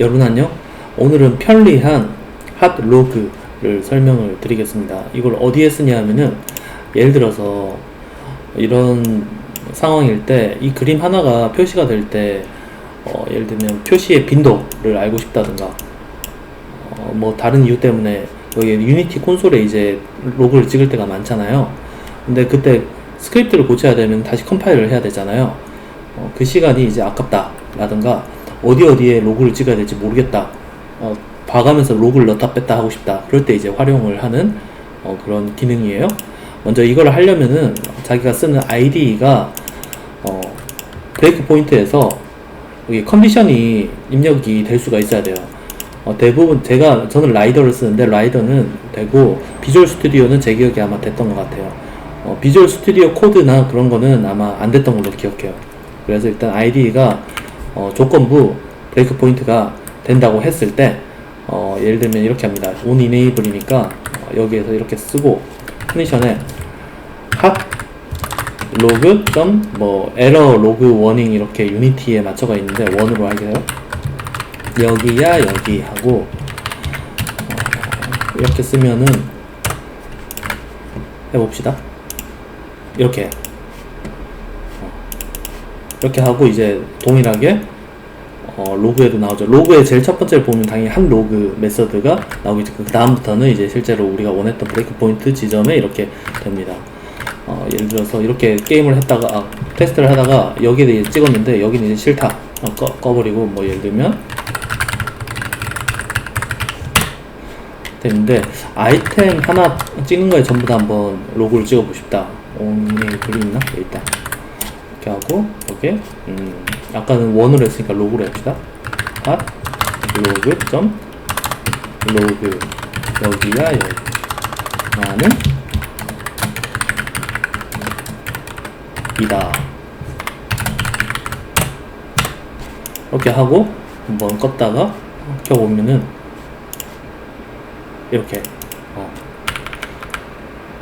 여러분 안녕? 오늘은 편리한 핫 로그를 설명을 드리겠습니다. 이걸 어디에 쓰냐 하면은 예를 들어서 이런 상황일 때 이 그림 하나가 표시가 될때 어, 예를 들면 표시의 빈도를 알고 싶다든가 어, 뭐 다른 이유 때문에 여기 유니티 콘솔에 이제 로그를 찍을 때가 많잖아요. 근데 그때 스크립트를 고쳐야 되면 다시 컴파일을 해야 되잖아요. 어, 그 시간이 이제 아깝다라든가 어디 어디에 로그를 찍어야 될지 모르겠다. 어, 봐가면서 로그를 넣다 뺐다 하고 싶다. 그럴 때 이제 활용을 하는 어, 그런 기능이에요. 먼저 이걸 하려면은 자기가 쓰는 ID가 어, 브레이크 포인트에서 여기 컨디션이 입력이 될 수가 있어야 돼요. 어, 대부분 제가 저는 라이더를 쓰는데 라이더는 되고 비주얼 스튜디오는 제 기억에 아마 됐던 것 같아요. 어, 비주얼 스튜디오 코드나 그런 거는 아마 안 됐던 걸로 기억해요. 그래서 일단 ID가 어, 조건부 브레이크 포인트가 된다고 했을 때 어, 예를 들면 이렇게 합니다. on enable이니까 어, 여기에서 이렇게 쓰고 컨디션에 핫 로그 점뭐 에러 로그 워닝 이렇게 유니티에 맞춰가 있는데 원으로 할게요. 여기야 여기 하고 어, 이렇게 쓰면은 해봅시다. 이렇게 어, 이렇게 하고 이제 동일하게 어, 로그에도 나오죠. 로그의 제일 첫 번째를 보면 당연히 한 로그 메서드가 나오겠죠. 그 다음부터는 이제 실제로 우리가 원했던 브레이크 포인트 지점에 이렇게 됩니다. 어, 예를 들어서 이렇게 게임을 했다가 아, 테스트를 하다가 여기에 찍었는데 여기는 이제 싫다. 어, 꺼, 꺼버리고 뭐 예를 들면 되는데 아이템 하나 찍는 거에 전부 다 한번 로그를 찍어보고 싶다. 오늘 글이 있나? 여기 있다. 이렇게 하고 여기 음, 아까는 원으로 했으니까 로그로 합시다. 핫 로그 점 로그 여기야 여기 나는 이다. 이렇게 하고 한번 껐다가 켜보면은 이렇게 어,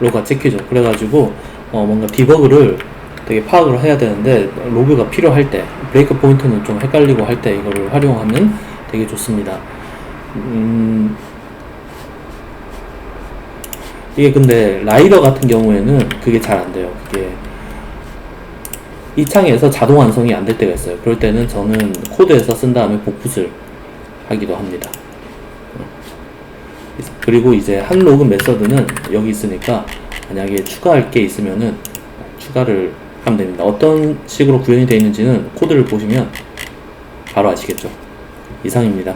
로그가 찍히죠. 그래가지고 어, 뭔가 디버그를 되게 파악을 해야 되는데 로그가 필요할 때 브레이크 포인트는 좀 헷갈리고 할 때 이거를 활용하면 되게 좋습니다. 음, 이게 근데 라이더 같은 경우에는 그게 잘 안 돼요. 그게 이 창에서 자동 완성이 안 될 때가 있어요. 그럴 때는 저는 코드에서 쓴 다음에 복붙을 하기도 합니다. 그리고 이제 한 로그 메서드는 여기 있으니까 만약에 추가할 게 있으면은 추가를 하면 됩니다. 어떤 식으로 구현이 되어 있는지는 코드를 보시면 바로 아시겠죠. 이상입니다.